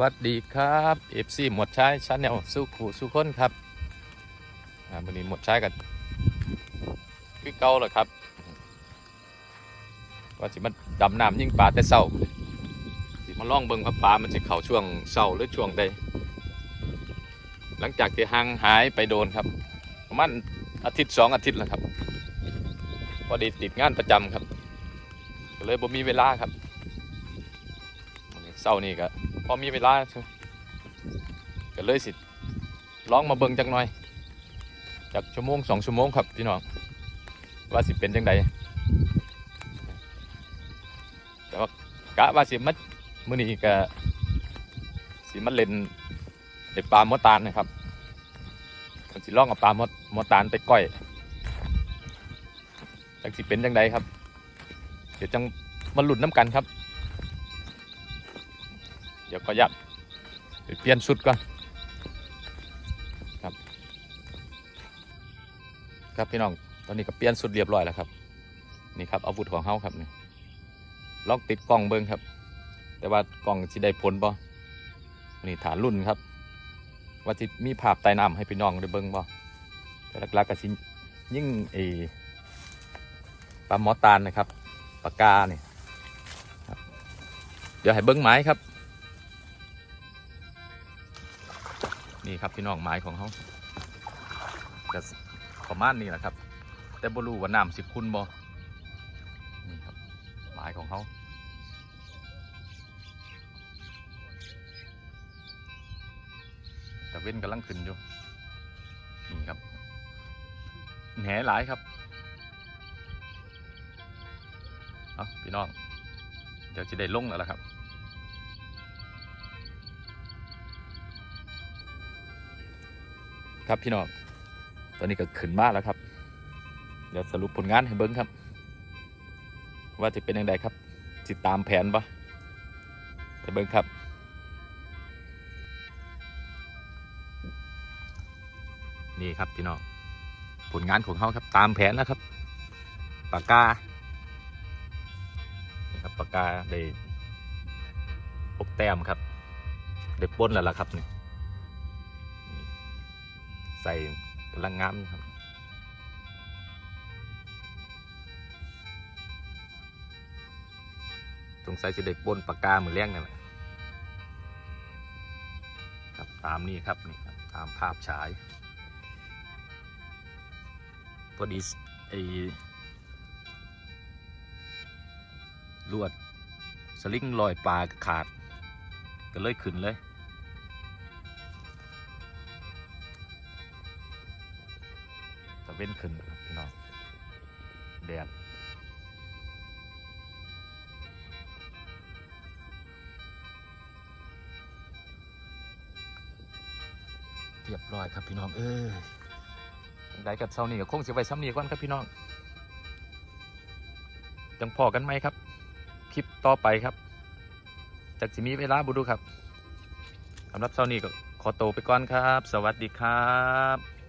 วัสดีครับเอฟซีหมวดชายชาแนลสู้ขู่สู้คนครับอ่าวันนี้หมวดชายกันคือเก่าแล้วครับว่าสิมันดำน้ำยิ่งปลาแต่เศร้าสิมาล่องเบิ่งว่าปลามันจะเข้าช่วงเศร้าหรือช่วงใดหลังจากที่ห่างหายไปโดนครับประมาณอาทิตย์สองอาทิตย์แล้วครับพอดีติดงานประจำครับ ก็เลยบ่มีเวลาครับเศร้านี่ก็ พอมีเวลาก็เลยสิลองมาเบิ่งจักหน่อยจากชั่วโมงสองชั่วโมงครับพี่น้องว่าสิเป็นจังใดแต่ว่ากะว่าสิมัดมื้อนี้ก็สิมาเล่นไอปลาหมอตาลนะครับมันสิลองเอาปลาหมอหมอตาลไปก้อยจักสิเป็นจังใดครับ เดี๋ยวจังมาหลุดน้ำกันครับ ดี๋ยวก็ยับไปเปลี่ยนชุดก่อนครับ ครับพี่น้องตอนนี้ก็เปลี่ยนชุดเรียบร้อยแล้วครับ นี่ครับอาวุธของเฮาครับนี่ลองติดกล้องเบิ้งครับ แต่ว่ากล้องสิได้ผลบ่นี่ฐานรุ่นครับ ว่าที่มีภาพใต้น้ำให้พี่น้องได้เบิ้งบ่แต่หลักๆก็สิยิ่งไอปลาหมอตาลนะครับปากกาเนี่ยเดี๋ยวให้เบิ้งไม้ครับ นี่ครับพี่น้องไม้ของเขาก็ประมาณนี้แหละครับ แต่บรูว่าน้ำสิบคุณบอนี่ครับไม้ของเขาแต่เว้นกำลังขึ้นอยู่นี่ครับแหหลายครับเอาพี่น้อง เดี๋ยวจะได้ลงแล้วล่ะครับ ครับพี่น้องตอนนี้ก็ขึ้นมาแล้วครับ เดี๋ยวสรุปผลงานให้เบิ้งครับ ว่าจะเป็นยังไงครับติดตามแผนปะไปเบิ้งครับนี่ครับพี่น้องผลงานของเขาครับตามแผนแล้วครับปากกานี่ครับปากกาได้ปกแต้มครับได้ป้นแล้วล่ะครับนี่ ใส่กำลังงามครับสงสัยจะเด็กบนปากกาเหมือนเลี้ยงนั่นแหละครับตามนี้ครับนี่ครับตามภาพฉายพอดีไอ้ลวดสลิงลอยปลาขาด ก็เลยขึ้นเลย เว้นขึ้นครับพี่น้องแดดเรียบร้อยครับพี่น้องเอ้ยได้กับเช้านี้ก็คงสิไว้ซ้ำนี้ก่อนครับพี่น้องจังพอกันไหมครับ คลิปต่อไปครับ จากสิมีเวลาบุดูครับสำหรับเช้านี้ก็ขอโตวไปก่อนครับ สวัสดีครับ